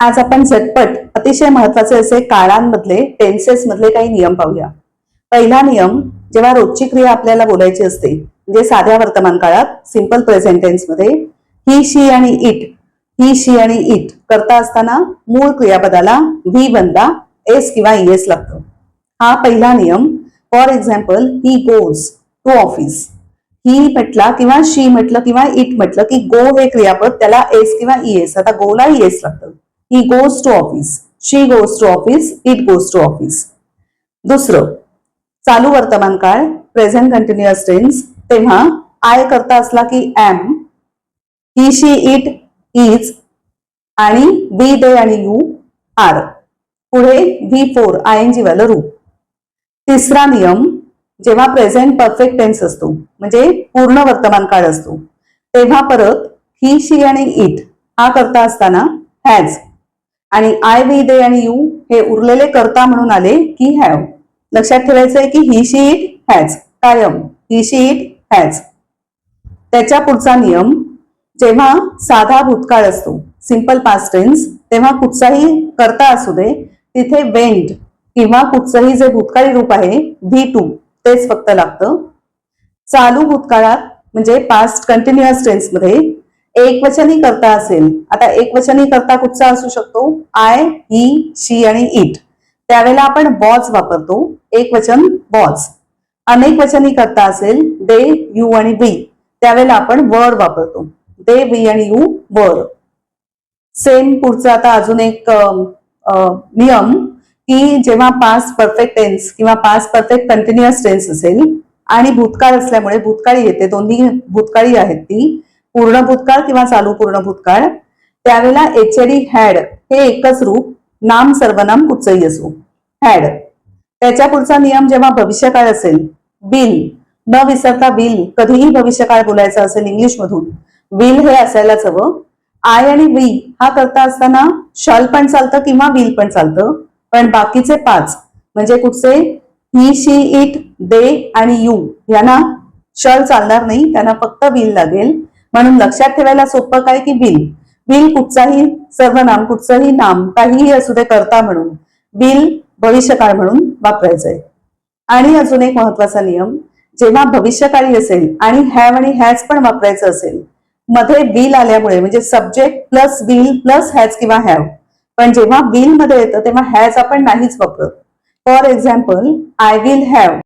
आज आपण झटपट अतिशय महत्त्वाचे असे काळांमधले टेन्सेस मधले काही नियम पाहूया. पहिला नियम जेव्हा रोजची क्रिया आपल्याला बोलायची असते म्हणजे साध्या वर्तमान काळात सिंपल प्रेझेंट टेन्समध्ये ही शी आणि इट ही शी आणि इट करता असताना मूळ क्रियापदाला व्ही बनला एस किंवा एस लागतं. हा पहिला नियम for example he goes to office he म्हटला किंवा शी म्हटलं किंवा इट म्हटलं की गो हे क्रियापद त्याला एस किंवा एस आता गोला एस लागतं. He goes to office she goes to office it goes to office दुसरं चालू वर्तमान काळ प्रेझेंट कंटिन्युअस टेन्स तेव्हा आय करता असला की am he she it is आणि वी दे आणि यू आर पुढे V for I N G वालं रूप तिसरा नियम जेव्हा प्रेझेंट परफेक्ट टेन्स असतो म्हणजे पूर्ण वर्तमान काळ असतो तेव्हा परत ही शी आणि इट हा करता असताना हॅज आणि आय वी दे आणि यू हे उरलेले करता म्हणून आले की हॅव लक्षात ठेवायचंय की ही शी इट हॅज कायम. ही शी इट हॅज त्याच्या पुढचा नियम जेव्हा साधा भूतकाळ असतो सिंपल पास्टेन्स तेव्हा कुठचाही करता असू दे तिथे वेंट किंवा कुठचंही जे भूतकाळी रूप आहे व्ही टू तेच फक्त लागतं. चालू भूतकाळात म्हणजे पास्ट कंटिन्युअस टेन्समध्ये एकवचनी एक करता असेल आता एकवचनी करता कुठचा असू शकतो? आय ही शी आणि इट त्यावेळेला आपण बॉज वापरतो. एक वचन अनेक वचनी करता असेल दे यू आणि बी त्यावेळेला आपण वर वापरतो. दे बी आणि यू वर सेम पुढचा आता अजून एक नियम की जेव्हा पास परफेक्ट टेन्स किंवा पास परफेक्ट कंटिन्युअस टेन्स असेल आणि भूतकाळ असल्यामुळे भूतकाळी येते दोन्ही भूतकाळी आहेत ती पूर्ण भूतकाळ किंवा चालू पूर्ण भूतकाळ? त्यावेळेला एचडी हॅड हे एकच रूप नाम सर्वनाम कुठचंही असो. हॅड. त्याच्या पुढचा नियम जेव्हा भविष्यकाळ असेल बिल न विसरता विल. कधीही भविष्यकाळ बोलायचा असेल इंग्लिश मधून विल हे असायलाच हवं. आय आणि वी हा करता असताना शल पण चालतं किंवा विल पण चालतं पण बाकीचे पाच म्हणजे कुठचे? ही शी इट दे आणि यू यांना शल चालणार नाही त्यांना फक्त विल लागेल. म्हणून लक्षात ठेवायला सोपं काय की बिल? बिल कुठचाही सर्वनाम कुठचंही नाम काहीही असू दे करता म्हणून. बिल भविष्यकाळ म्हणून वापरायचंय. आणि अजून एक महत्त्वाचा नियम जेव्हा भविष्यकाळी असेल आणि हॅव आणि हॅज पण वापरायचं असेल मध्ये बिल आल्यामुळे म्हणजे subject plus will plus has किंवा हॅव पण जेव्हा बिलमध्ये येतं तेव्हा हॅज आपण नाहीच वापरत. For example I will have